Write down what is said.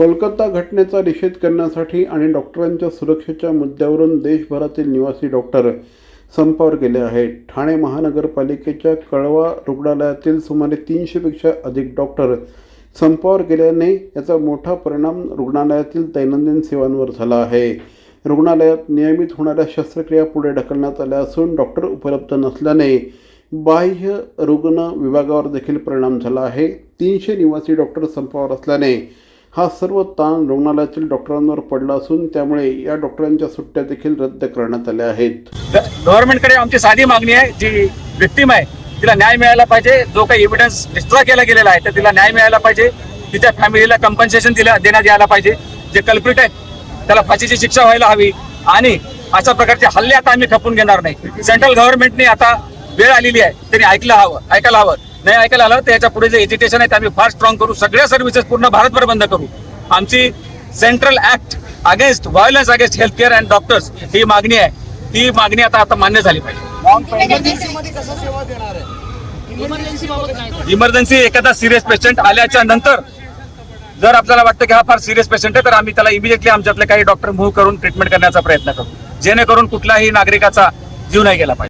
कोलकाता घटनेचा निषेध करण्यासाठी आणि डॉक्टरांच्या सुरक्षेच्या मुद्द्यावरून देशभरातील निवासी डॉक्टर संपावर गेले आहेत. ठाणे महानगरपालिकेच्या कळवा रुग्णालयातील सुमारे तीनशेपेक्षा अधिक डॉक्टर संपावर गेल्याने याचा मोठा परिणाम रुग्णालयातील दैनंदिन सेवांवर झाला आहे. रुग्णालयात नियमित होणाऱ्या शस्त्रक्रिया पुढे ढकलण्यात आल्या असून डॉक्टर उपलब्ध नसल्याने बाह्य रुग्ण विभागावर देखील परिणाम झाला आहे. तीनशे निवासी डॉक्टर संपावर असल्याने हा सर्व ताण रुग्णालयातील डॉक्टरांवर पडला असून त्यामुळे या डॉक्टरांच्या सुट्ट्या देखील रद्द करण्यात आल्या आहेत. गव्हर्नमेंटकडे आमची साधी मागणी आहे जी विक्टीम आहे तिला न्याय मिळायला पाहिजे. जो काही एव्हिडन्स डिस्ट्रॉय केला गेलेला आहे तर तिला न्याय मिळायला पाहिजे. तिच्या फॅमिलीला कम्पन्सेशन दिल्या देण्यात यायला पाहिजे. जे कल्प्रिट आहेत त्याला फाशीची शिक्षा व्हायला हवी. आणि अशा प्रकारचे हल्ले आता आम्ही खपून घेणार नाही. सेंट्रल गव्हर्नमेंटने आता वेळ आलेली आहे त्यांनी ऐकलं हवं ऐकायला हवं. नाही ऐकायला आलं तर याच्यापुढे जे एज्युकेशन आहे ते आम्ही फार स्ट्रॉंग करू. सगळ्या सर्व्हिसेस पूर्ण भारतभर बंद करू. आमची central act against violence against health care and doctors ही मागणी आहे. ती मागणी आता आता मान्य झाली पाहिजे. इमर्जन्सी मध्ये कसं सेवा देणार आहे? इमर्जन्सी बाबत काय इमर्जन्सी एखादा सिरियस पेशंट आल्याच्यानंतर जर आपल्याला वाटतं की हा फार सिरियस पेशंट आहे तर आम्ही त्याला इमिजिएटली आमच्यातले काही डॉक्टर मूव्ह करून ट्रीटमेंट करण्याचा प्रयत्न करू. जेणेकरून कुठल्याही नागरिकाचा जीव नाही गेला पाहिजे.